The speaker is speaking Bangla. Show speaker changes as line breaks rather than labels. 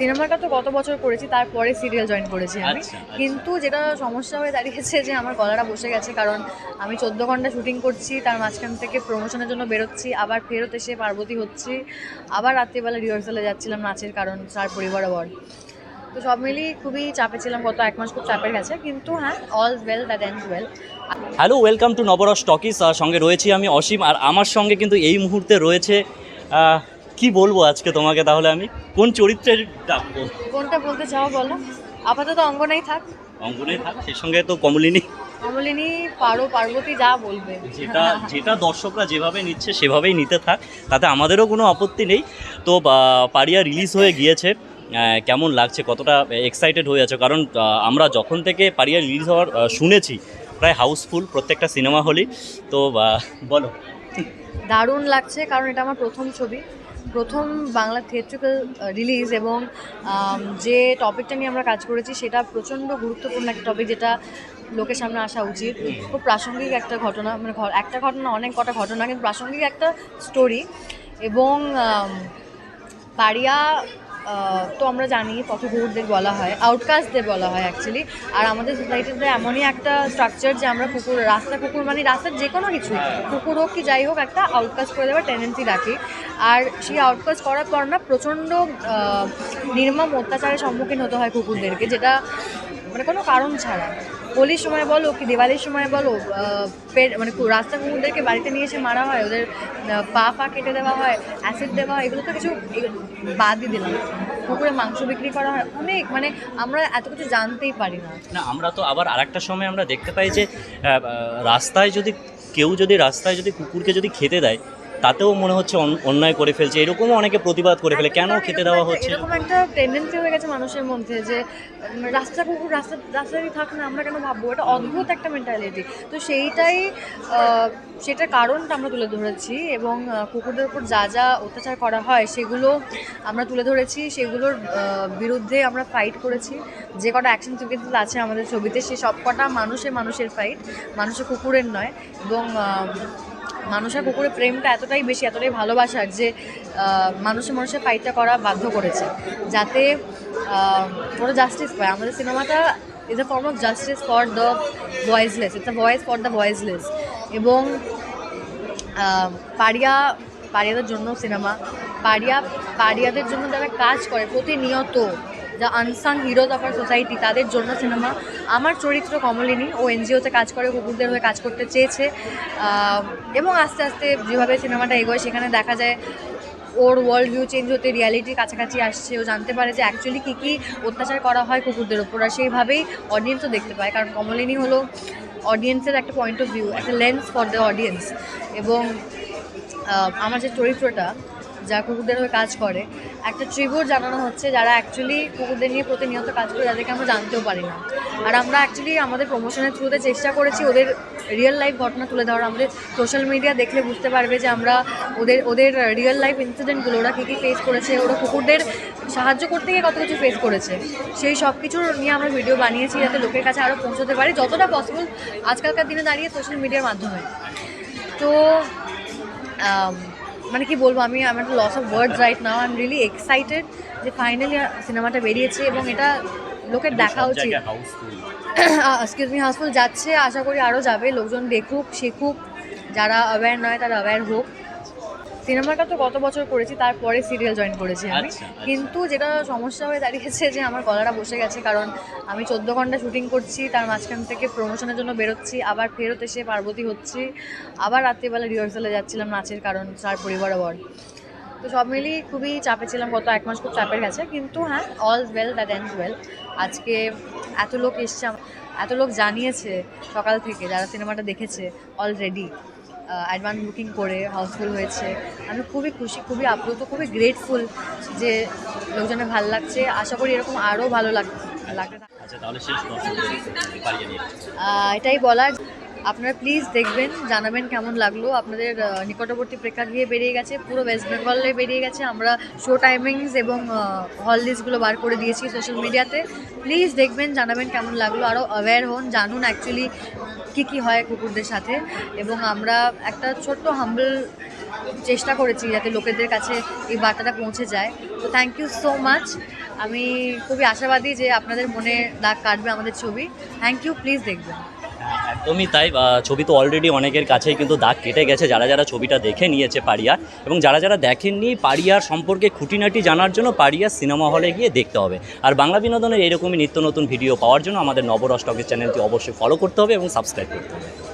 সিনেমাটা তো গত বছর করেছি তারপরে সিরিয়াল জয়েন করেছি আমি।
আচ্ছা, আচ্ছা।
কিন্তু যেটা সমস্যা হয়ে দাঁড়িয়েছে যে আমার গলাটা বসে গেছে কারণ আমি চোদ্দ ঘণ্টা শুটিং করছি তার মাঝখান থেকে প্রমোশনের জন্য বেরোচ্ছি আবার ফেরত এসে পার্বতী হচ্ছি আবার রাত্রিবেলা রিহার্সালে যাচ্ছিলাম নাচের কারণ তার পরিবার আবার। তো সব মিলিয়ে খুবই চাপে ছিলাম গত এক মাস খুব চাপের গেছে কিন্তু হ্যাঁ all well that end well
hello welcome to Navarasa Talkies সঙ্গে রয়েছি আমি অসীম আর আমার সঙ্গে কিন্তু এই মুহূর্তে রয়েছে কি বলব আজকে তোমাকে তাহলে আমি? কোন চরিত্রের ডাকবো
কোনটা বলতে চাও বলো? আপাতত অঙ্গনাই থাক।
অঙ্গনে থাক সেই সঙ্গে তো কমলিনী।
কমলিনী পারো পার্বতী যা বলবে।
যেটা যেটা দর্শকরা যেভাবে নিচ্ছে সেভাবেই নিতে থাক। তাতে আমাদেরও কোনো আপত্তি নেই। তো পারিয়া রিলিজ হয়ে গিয়েছে। কেমন লাগছে? কতটা এক্সাইটেড হয়ে আছে? কারণ আমরা যখন থেকে পারিয়া রিলিজ হওয়ার শুনেছি প্রায় হাউসফুল প্রত্যেকটা সিনেমা হলই। তো বলো।
দারুণ লাগছে কারণ এটা আমার প্রথম ছবি। প্রথম বাংলা থিয়েট্রিক্যাল রিলিজ এবং যে টপিকটা নিয়ে আমরা কাজ করেছি সেটা প্রচণ্ড গুরুত্বপূর্ণ একটা টপিক যেটা লোকের সামনে আসা উচিত। খুব প্রাসঙ্গিক একটা ঘটনা মানে একটা ঘটনা অনেক কটা ঘটনা কিন্তু প্রাসঙ্গিক একটা স্টোরি এবং পাড়িয়া তো আমরা জানি পথঘুরদের বলা হয় আউটকাস্টদের বলা হয় অ্যাকচুয়ালি আর আমাদের সোসাইটিতে এমনই একটা স্ট্রাকচার যে আমরা কুকুর, রাস্তা কুকুর মানে রাস্তার যে কোনো কিছু কুকুর হোক কি যাই হোক একটা আউটকাস্ট করে দেওয়ার টেন্ডেন্সি রাখি। আর সেই আউটকাস্ট করার পর না প্রচণ্ড নির্মম অত্যাচারের সম্মুখীন হতে হয় কুকুরদেরকে, যেটা মানে কোনো কারণ ছাড়া। হোলির সময় বলো কি দিওয়ালির সময় বলো আহ, পে- মানে কু- রাস্তা কুকুরদেরকে বাড়িতে নিয়ে এসে মারা হয় ওদের পা পা কেটে দেওয়া হয় অ্যাসিড দেওয়া হয় এগুলো তো কিছু বাদই দিলাম। কুকুরে মাংস বিক্রি করা হয় অনেক মানে আমরা এত কিছু জানতেই পারি না।
না আমরা তো আবার আরেকটা সময় আমরা দেখতে পাই যে রাস্তায় যদি কেউ যদি রাস্তায় যদি কুকুরকে যদি খেতে দেয় তাতেও মনে হচ্ছে অন- অন্যায় করে ফেলছে। এরকমও অনেকে প্রতিবাদ করে ফেলে। কেন খেতে দেওয়া হচ্ছে?
এরকম একটা টেন্ডেন্সি হয়ে গেছে মানুষের মধ্যে যে রাস্তা কুকুর রাস্তা রাস্তায় থাক না আমরা কেন ভাববো? এটা অদ্ভুত একটা মেন্টালিটি তো সেইটাই সেটার কারণটা আমরা তুলে ধরেছি এবং কুকুরদের উপর যা যা অত্যাচার করা হয় সেগুলো আমরা তুলে ধরেছি। সেগুলোর বিরুদ্ধে আমরা ফাইট করেছি। যে কটা অ্যাকশন সিকুয়েন্স আছে আমাদের ছবিতে সে সব কটা মানুষের মানুষের ফাইট মানুষের কুকুরের নয়। এবং মানুষের কুকুরের প্রেমটা এতটাই বেশি, এতটাই ভালোবাসার যে মানুষে মানুষের ফাইটটা করা বাধ্য করেছে। যাতে ওরা জাস্টিস পায়। আমাদের সিনেমাটা is a form of justice for the voiceless it's a voice for the voiceless এবং পাড়িয়া পাড়িয়াদের জন্য সিনেমা। পাড়িয়া পাড়িয়াদের জন্য যারা কাজ করে, প্রতিনিয়ত the unsung heroes of our society তাদের জন্য সিনেমা। আমার চরিত্র কমলিনী, ও এনজিওতে কাজ করে কুকুরদের হয়ে কাজ করতে চেয়েছে। এবং আস্তে আস্তে যেভাবে সিনেমাটা এগোয়, সেখানে দেখা যায় ওর ওয়ার্ল্ড ভিউ চেঞ্জ হতে রিয়ালিটির কাছাকাছি আসছে। ও জানতে পারে যে অ্যাকচুয়ালি কী কী অত্যাচার করা হয় কুকুরদের ওপর। আর সেইভাবেই অডিয়েন্সও দেখতে পায়। কারণ কমলিনী হলো অডিয়েন্সের একটা পয়েন্ট অফ ভিউ একটা লেন্স ফর দ্য অডিয়েন্স এবং আমার যে চরিত্রটা যা কুকুরদের হয়ে কাজ করে। একটা ট্রিবিউট জানানো হচ্ছে যারা অ্যাকচুয়ালি কুকুরদের নিয়ে প্রতিনিয়ত কাজ করে, যাদেরকে আমরা জানতেও পারি না। আর আমরা অ্যাকচুয়ালি আমাদের প্রমোশনের থ্রুতে চেষ্টা করেছি ওদের রিয়েল লাইফ ঘটনা তুলে ধরার। আমাদের সোশ্যাল মিডিয়া দেখলে বুঝতে পারবে যে আমরা ওদের ওদের রিয়েল লাইফ ইনসিডেন্টগুলো ওরা কী কী ফেস করেছে, ওরা কুকুরদের সাহায্য করতে গিয়ে কত কিছু ফেস করেছে। সেই সব কিছুর নিয়ে আমরা ভিডিও বানিয়েছি যাতে লোকের কাছে আরও পৌঁছতে পারি, যতটা পসিবল আজকালকার দিনে দাঁড়িয়ে সোশ্যাল মিডিয়ার মাধ্যমে। তো মানে কি বলব আমি আমার loss of words right now I am really excited যে ফাইনালি সিনেমাটা বেরিয়েছে এবং এটা লোকের দেখা উচিত। এক্সকিউজ মি হাউসফুল যাচ্ছে আশা করি আরও যাবে। লোকজন দেখুক শিখুক। যারা অ্যাওয়্যার নয় তারা অ্যাওয়্যার হোক। সিনেমাটা তো গত বছর করেছি তারপরে সিরিয়াল জয়েন করেছি আমি।
আচ্ছা, আচ্ছা।
কিন্তু যেটা সমস্যা হয়ে দাঁড়িয়েছে যে আমার গলাটা বসে গেছে কারণ আমি চোদ্দ ঘণ্টা শুটিং করছি তার মাঝখান থেকে প্রমোশনের জন্য বেরোচ্ছি আবার ফেরত এসে পার্বতী হচ্ছি আবার রাত্রিবেলা রিহার্সালে যাচ্ছিলাম নাচের কারণ তার পরিবার আবার তো সব মিলিয়ে খুবই চাপে ছিলাম গত এক মাস খুব চাপের গেছে কিন্তু হ্যাঁ all well that end well আজকে এত লোক এসছে এত লোক জানিয়েছে সকাল থেকে যারা সিনেমাটা দেখেছে অলরেডি অ্যাডভান্স বুকিং করে হাউসফুল হয়েছে। আমি খুবই খুশি খুবই আপ্লুত খুবই গ্রেটফুল যে লোকজনের ভালো লাগছে। আশা করি এরকম আরও ভালো লাগ
আচ্ছা
এটাই বলার। আপনারা প্লিজ দেখবেন জানাবেন কেমন লাগল। আপনাদের নিকটবর্তী প্রেক্ষাগৃহে বেরিয়ে গেছে পুরো ওয়েস্ট বেঙ্গলে বেরিয়ে গেছে। আমরা শো টাইমিংস এবং হল লিস্টগুলো বার করে দিয়েছি সোশ্যাল মিডিয়াতে প্লিজ দেখবেন জানাবেন কেমন লাগল। আরও অ্যাওয়্যার হন জানুন অ্যাকচুয়ালি কী কি হয় কুকুরদের সাথে এবং আমরা একটা ছোট্ট হাম্বল চেষ্টা করেছি যাতে লোকেদের কাছে এই বার্তাটা পৌঁছে যায়। তো থ্যাংক ইউ সো মাচ আমি খুবই আশাবাদী যে আপনাদের মনে দাগ কাটবে আমাদের ছবি। থ্যাংক ইউ প্লিজ দেখবেন।
একদমই তাই। ছবি তো অলরেডি অনেকের কাছেই কিন্তু দাগ কেটে গেছে। যারা যারা ছবিটা দেখে নিয়েছে পাড়িয়া এবং যারা যারা দেখেননি পাড়িয়ার সম্পর্কে খুঁটিনাটি জানার জন্য পাড়িয়ার সিনেমা হলে গিয়ে দেখতে হবে। আর বাংলা বিনোদনের এরকমই নিত্য নতুন ভিডিও পাওয়ার জন্য আমাদের নবরস টকের চ্যানেলটি অবশ্যই ফলো করতে হবে এবং সাবস্ক্রাইব করতে হবে।